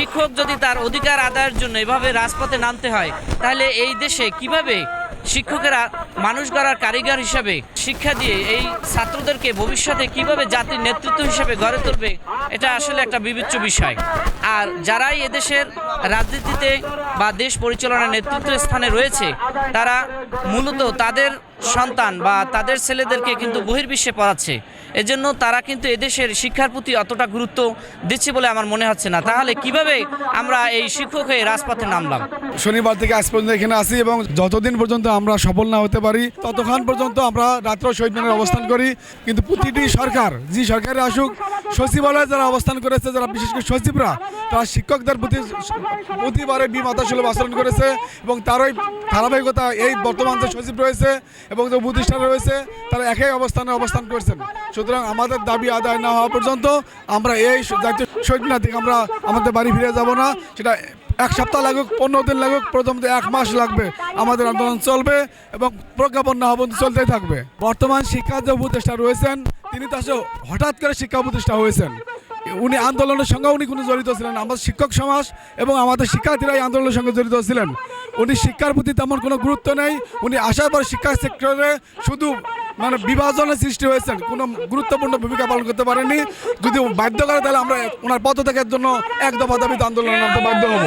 শিক্ষক যদি তার অধিকার আদায়ের জন্য এভাবে রাজপথে নামতে হয়, তাহলে এই দেশে কীভাবে শিক্ষকেরা মানুষ গড়ার কারিগর হিসাবে শিক্ষা দিয়ে এই ছাত্রদেরকে ভবিষ্যতে কীভাবে জাতির নেতৃত্ব হিসেবে গড়ে তুলবে, এটা আসলে একটা বিবেচ্য বিষয়। আর যারাই এদেশের রাজনীতিতে বা দেশ পরিচালনার নেতৃত্ব স্থানে রয়েছে, তারা মূলত তাদের সন্তান বা তাদের ছেলেদেরকে কিন্তু বহির্বিশ্বে পড়াচ্ছে। এজন্য তারা কিন্তু এদেশের শিক্ষার প্রতি অতটা গুরুত্ব দিচ্ছে বলে আমার মনে হচ্ছে না। তাহলে কীভাবে আমরা এই শিক্ষক হয়ে রাজপথে নামলাম? শনিবার থেকে আজ পর্যন্ত এখানে আসি এবং যতদিন পর্যন্ত আমরা সফল না হতে পারি, ততক্ষণ পর্যন্ত আমরা রাত্র শহীদ অবস্থান করি। কিন্তু প্রতিটি সরকার, যে সরকারে আসুক সচিবালয়ে যারা অবস্থান করেছে, যারা বিশেষ করে সচিবরা, তারা শিক্ষকদের প্রতি প্রতিবারে বিমাতা সুলভ আচরণ করেছে এবং তারই ধারাবাহিকতা এই বর্তমান যে সচিব রয়েছে এবং যে প্রতিষ্ঠান রয়েছে, তারা একই অবস্থানে অবস্থান করছেন। সুতরাং আমাদের দাবি আদায় না হওয়া পর্যন্ত আমরা এই জাতীয় শহীদ মিনার থেকে আমরা আমাদের বাড়ি ফিরে যাব না। সেটা এক সপ্তাহ লাগুক, পনেরো দিন লাগুক, প্রথমত এক মাস লাগবে। আমাদের আন্দোলন চলবে এবং প্রজ্ঞাপন না পর্যন্ত চলতেই থাকবে। বর্তমান শিক্ষা যে উপদেষ্টা রয়েছেন তিনি তো আসলে হঠাৎ করে শিক্ষা প্রতিষ্ঠা হয়েছেন। উনি আন্দোলনের সঙ্গে উনি কোনো জড়িত ছিলেন আমাদের শিক্ষক সমাজ এবং আমাদের শিক্ষার্থীরা এই আন্দোলনের সঙ্গে জড়িত ছিলেন। উনি শিক্ষার প্রতি তেমন কোনো গুরুত্ব নেই। উনি আসার পর শিক্ষা সেক্টরে শুধু মানে বিভাজনের সৃষ্টি হয়েছেন। কোনো গুরুত্বপূর্ণ ভূমিকা পালন করতে পারেননি। যদি বাধ্য করে তাহলে আমরা ওনার পদত্যাগের জন্য এক দফা দাবিতে আন্দোলন বাধ্য হব।